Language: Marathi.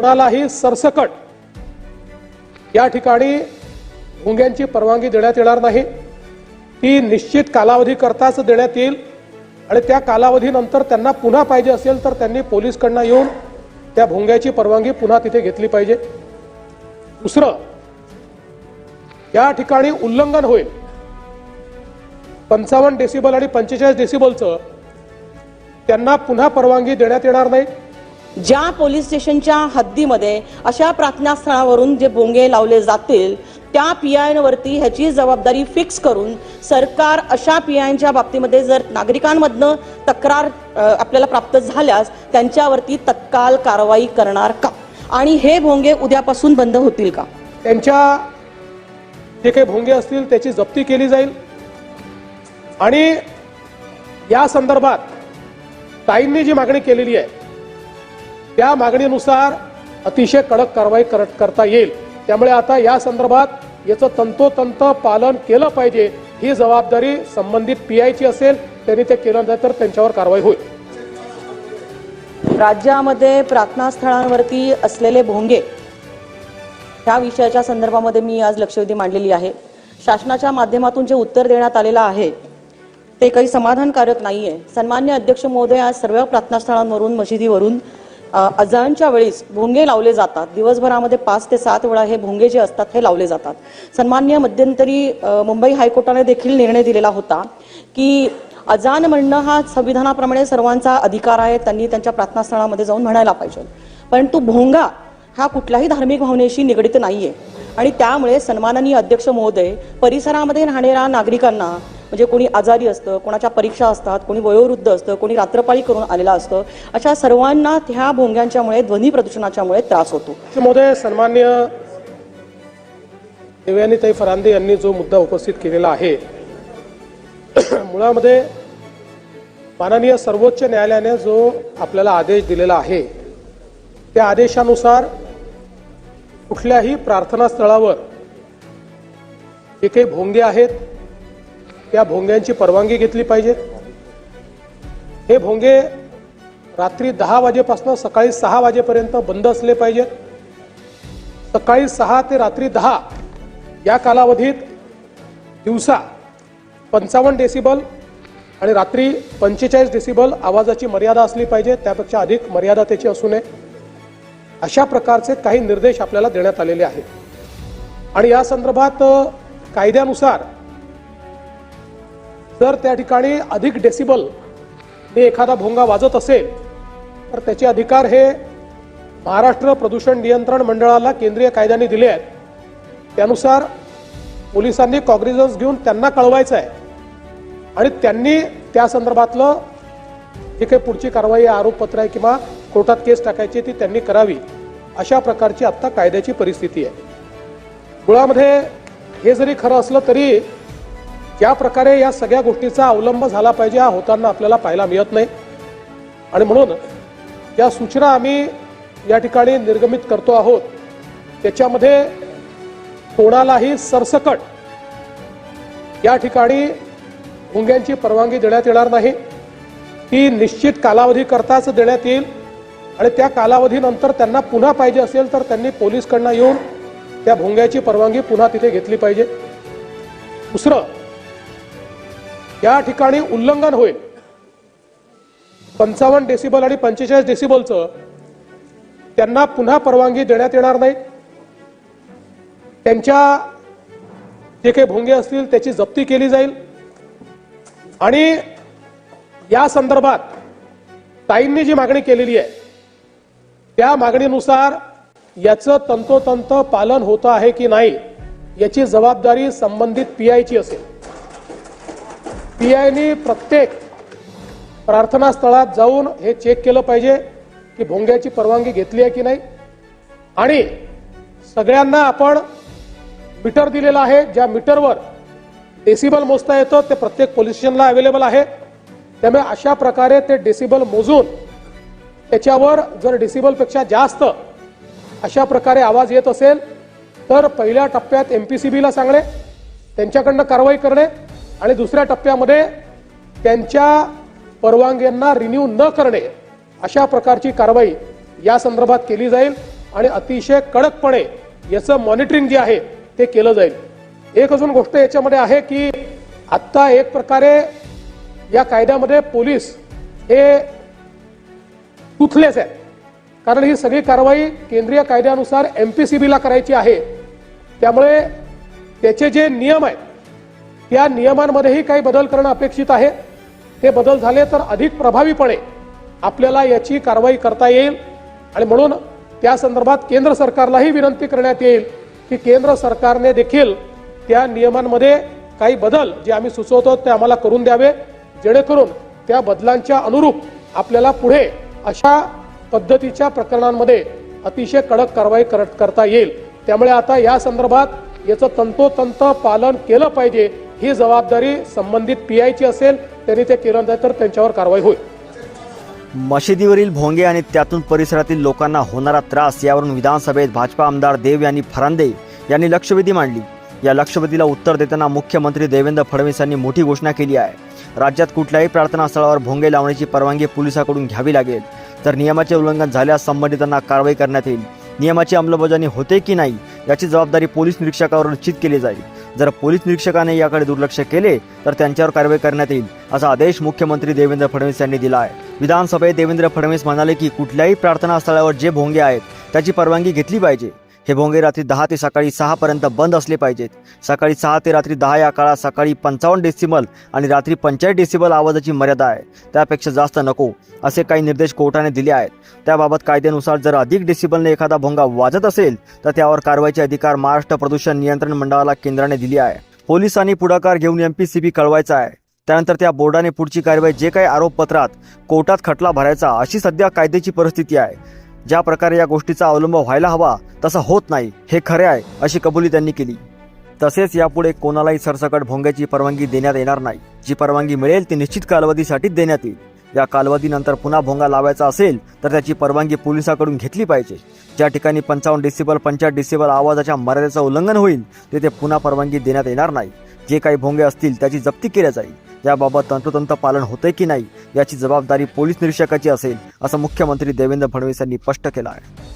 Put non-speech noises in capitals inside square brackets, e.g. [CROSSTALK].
कोणालाही सरसकट या ठिकाणी भोंग्यांची परवानगी देण्यात येणार नाही. ती निश्चित कालावधी करताच देण्यात येईल आणि त्या कालावधीनंतर त्यांना पुन्हा पाहिजे असेल तर त्यांनी पोलीसकडनं येऊन त्या भोंग्याची परवानगी पुन्हा तिथे घेतली पाहिजे. दुसरं या ठिकाणी उल्लंघन होईल. पंचावन्न डेसिबल आणि पंचेचाळीस डेसिबलचं त्यांना पुन्हा परवानगी देण्यात येणार नाही. ज्या पोलीस स्टेशनच्या हद्दीमध्ये अशा प्रार्थनास्थळावरून जे भोंगे लावले जातील त्या पी वरती ह्याची जबाबदारी फिक्स करून सरकार अशा पी आयच्या बाबतीमध्ये जर नागरिकांमधनं तक्रार आपल्याला प्राप्त झाल्यास त्यांच्यावरती तत्काल कारवाई करणार का? आणि हे भोंगे उद्यापासून बंद होतील का? त्यांच्या जे काही भोंगे असतील त्याची जप्ती केली जाईल. आणि या संदर्भात ताईंनी जी मागणी केलेली आहे त्या मागणीनुसार अतिशय कडक कारवाई कर करता येईल. त्यामुळे आता या संदर्भात याचं तंतोतंत पालन केलं पाहिजे. ही जबाबदारी संबंधित पी आयची असेल त्यांनी ते केलं नाही तर त्यांच्यावर कारवाई होईल. राज्यामध्ये प्रार्थनास्थळांवरती असलेले भोंगे ह्या विषयाच्या संदर्भामध्ये मी आज लक्षवेधी मांडलेली आहे. शासनाच्या माध्यमातून जे उत्तर देण्यात आलेलं आहे ते काही समाधानकारक नाही आहे सन्मान्य अध्यक्ष महोदय आज सर्व प्रार्थनास्थळांवरून मशिदीवरून अजानच्या वेळेस भोंगे लावले जातात. दिवसभरामध्ये पाच ते सात वेळा हे भोंगे जे असतात हे लावले जातात. सन्मान्य मध्यंतरी मुंबई हायकोर्टाने देखील निर्णय दिलेला होता की अजान म्हणणं हा संविधानाप्रमाणे सर्वांचा अधिकार आहे त्यांनी त्यांच्या प्रार्थनास्थळामध्ये जाऊन म्हणायला पाहिजे. परंतु भोंगा हा कुठल्याही धार्मिक भावनेशी निगडीत नाहीये. आणि त्यामुळे सन्माननीय अध्यक्ष महोदय परिसरामध्ये राहणाऱ्या नागरिकांना म्हणजे कोणी आजारी असतं कोणाच्या परीक्षा असतात कोणी वयोवृद्ध असतं कोणी रात्रपाळी करून आलेलं असतं अशा सर्वांना ह्या भोंग्यांच्यामुळे ध्वनी प्रदूषणाच्यामुळे त्रास होतो. महोदय सन्मान्य देवयानीताई फरांदे यांनी जो मुद्दा उपस्थित केलेला आहे [CLEARS THROAT] मुळामध्ये माननीय सर्वोच्च न्यायालयाने जो आपल्याला आदेश दिलेला आहे त्या आदेशानुसार कुठल्याही प्रार्थनास्थळावर जे काही भोंगे आहेत त्या भोंग्यांची परवानगी घेतली पाहिजे. हे भोंगे रात्री दहा वाजेपासून सकाळी सहा वाजेपर्यंत बंद असले पाहिजेत. सकाळी सहा ते रात्री दहा या कालावधीत दिवसा पंचावन्न डेसिबल आणि रात्री पंचेचाळीस डेसिबल आवाजाची मर्यादा असली पाहिजे त्यापेक्षा अधिक मर्यादा त्याची असू नये. अशा प्रकारचे काही निर्देश आपल्याला देण्यात आलेले आहेत. आणि या संदर्भात कायद्यानुसार जर त्या ठिकाणी अधिक डेसिबल ने एखादा भोंगा वाजत असेल तर त्याचे अधिकार हे महाराष्ट्र प्रदूषण नियंत्रण मंडळाला केंद्रीय कायद्याने दिले आहेत. त्यानुसार पोलिसांनी कॉग्निझन्स घेऊन त्यांना कळवायचं आहे आणि त्यांनी त्या संदर्भातलं जे काही पुढची कारवाई आरोपपत्र आहे किंवा कोर्टात केस टाकायची ती त्यांनी करावी अशा प्रकारची आत्ता कायद्याची परिस्थिती आहे. मुळामध्ये हे जरी खरं असलं तरी या प्रकारे या सगळ्या गोष्टीचा अवलंब झाला पाहिजे. हा होताना आपल्याला पाहायला मिळत नाही. आणि म्हणून या सूचना आम्ही या ठिकाणी निर्गमित करतो आहोत. त्याच्यामध्ये कोणालाही सरसकट या ठिकाणी भोंग्यांची परवानगी देण्यात येणार नाही. ती निश्चित कालावधी करताच देण्यात येईल. आणि त्या कालावधीनंतर त्यांना पुन्हा पाहिजे असेल तर त्यांनी पोलीसकडनं येऊन त्या भोंग्याची परवानगी पुन्हा तिथे घेतली पाहिजे. दुसरं या ठिकाणी उल्लंघन होईल. पंचावन्न डेसिबल आणि पंचेचाळीस डेसिबलचं त्यांना पुन्हा परवानगी देण्यात येणार नाही. त्यांच्या जे काही भोंगे असतील त्याची जप्ती केली जाईल. आणि या संदर्भात ताईंनी जी मागणी केलेली आहे त्या मागणीनुसार याचं तंतोतंत पालन होतं आहे की नाही याची जबाबदारी संबंधित पी आयची असेल. पी आयनी प्रत्येक प्रार्थना स्थळात जाऊन हे चेक केलं पाहिजे की भोंग्याची परवानगी घेतली आहे की नाही. आणि सगळ्यांना आपण मीटर दिलेलं आहे ज्या मीटरवर डेसिबल मोजता येतं ते प्रत्येक पोलीस स्टेशनला अवेलेबल आहे. त्यामुळे अशा प्रकारे ते डेसिबल मोजून त्याच्यावर जर डेसिबलपेक्षा जास्त अशा प्रकारे आवाज येत असेल तर पहिल्या टप्प्यात एम पी सी बीला सांगणे त्यांच्याकडनं कारवाई करणे आणि दुसऱ्या टप्प्यामध्ये त्यांच्या परवानग्यांना रिन्यू न करणे अशा प्रकारची कारवाई या संदर्भात केली जाईल आणि अतिशय कडकपणे याचं मॉनिटरिंग जे आहे ते केलं जाईल. एक अजून गोष्ट याच्यामध्ये आहे की आत्ता एक प्रकारे या कायद्यामध्ये पोलीस हे तुथलेच आहे कारण ही सगळी कारवाई केंद्रीय कायद्यानुसार एमपीसीबीला करायची आहे. त्यामुळे त्याचे जे नियम आहेत त्या नियमांमध्येही काही बदल करणं अपेक्षित आहे. ते बदल झाले तर अधिक प्रभावीपणे आपल्याला याची कारवाई करता येईल आणि म्हणून त्या संदर्भात केंद्र सरकारलाही विनंती करण्यात येईल की केंद्र सरकारने देखील त्या नियमांमध्ये काही बदल जे आम्ही सुचवतो ते आम्हाला करून द्यावे जेणेकरून त्या बदलांच्या अनुरूप आपल्याला पुढे अशा पद्धतीच्या प्रकरणांमध्ये अतिशय कडक कारवाई कर- करता येईल. त्यामुळे आता या संदर्भात याचं तंतोतंत पालन केलं पाहिजे ही जबाबदारी संबंधित पीआयची असेल त्यांनी ते केलं नाही तर त्यांच्यावर कारवाई होईल. मशिदीवरील भोंगे आणि त्यातून परिसरातील लोकांना होणारा त्रास यावरून विधानसभेत भाजपा आमदार देव यांनी फरांदे यांनी लक्षवेधी मांडली. या लक्षवेधीला उत्तर देताना मुख्यमंत्री देवेंद्र फडणवीस यांनी मोठी घोषणा केली आहे. राज्यात कुठल्याही प्रार्थनास्थळावर भोंगे लावण्याची परवानगी पोलिसांकडून घ्यावी लागेल. तर नियमाचे उल्लंघन झाल्यास संबंधितांना कारवाई करण्यात येईल. नियमाची अंमलबजावणी होते की नाही याची जबाबदारी पोलीस निरीक्षकावर निश्चित केली जाईल. जर पोलीस निरीक्षकाने याकडे दुर्लक्ष केले तर त्यांच्यावर कारवाई करण्यात येईल असा आदेश मुख्यमंत्री देवेंद्र फडणवीस यांनी दिला आहे विधानसभेत देवेंद्र फडणवीस म्हणाले की कुठल्याही प्रार्थना स्थळावर जे भोंगे आहेत त्याची परवानगी घेतली पाहिजे. हे भोंगे रात्री दहा ते सकाळी सहापर्यंत बंद असले पाहिजेत. सकाळी सहा ते रात्री दहा या काळात सकाळी पंचावन्न डेसिबल आणि रात्री पंचेचाळीस डेसिबल आवाजाची मर्यादा आहे. त्यापेक्षा जास्त नको असे काही निर्देश कोर्टाने दिले आहेत. त्याबाबत कायद्यानुसार जर अधिक डेसिबलने एखादा भोंगा वाजत असेल तर त्यावर कारवाईचे अधिकार महाराष्ट्र प्रदूषण नियंत्रण मंडळाला केंद्राने दिली आहे. पोलिसांनी पुढाकार घेऊन एमपीसीबी कळवायचा आहे. त्यानंतर त्या बोर्डाने पुढची कारवाई जे काही आरोपपत्रात कोर्टात खटला भरायचा अशी सध्या कायद्याची परिस्थिती आहे. ज्या प्रकारे या गोष्टीचा अवलंब व्हायला हवा तसा होत नाही हे खरे आहे अशी कबुली त्यांनी केली. तसेच यापुढे कोणालाही सरसकट भोंग्याची परवानगी देण्यात येणार नाही. जी परवानगी मिळेल ती निश्चित कालावधीसाठीच देण्यात येईल. या कालावधीनंतर पुन्हा भोंगा लावायचा असेल तर त्याची परवानगी पोलिसाकडून घेतली पाहिजे. ज्या ठिकाणी पंचावन्न डेसिबल पंचाळीस डेसिबल आवाजाच्या मर्यादेचं उल्लंघन होईल तेथे पुन्हा परवानगी देण्यात येणार नाही. जे काही भोंगे असतील त्याची जप्ती केल्या जाईल. याबाबत तंतोतंत पालन होते की नाही याची जबाबदारी पोलीस निरीक्षकाची असेल असं मुख्यमंत्री देवेंद्र फडणवीस यांनी स्पष्ट केलं आहे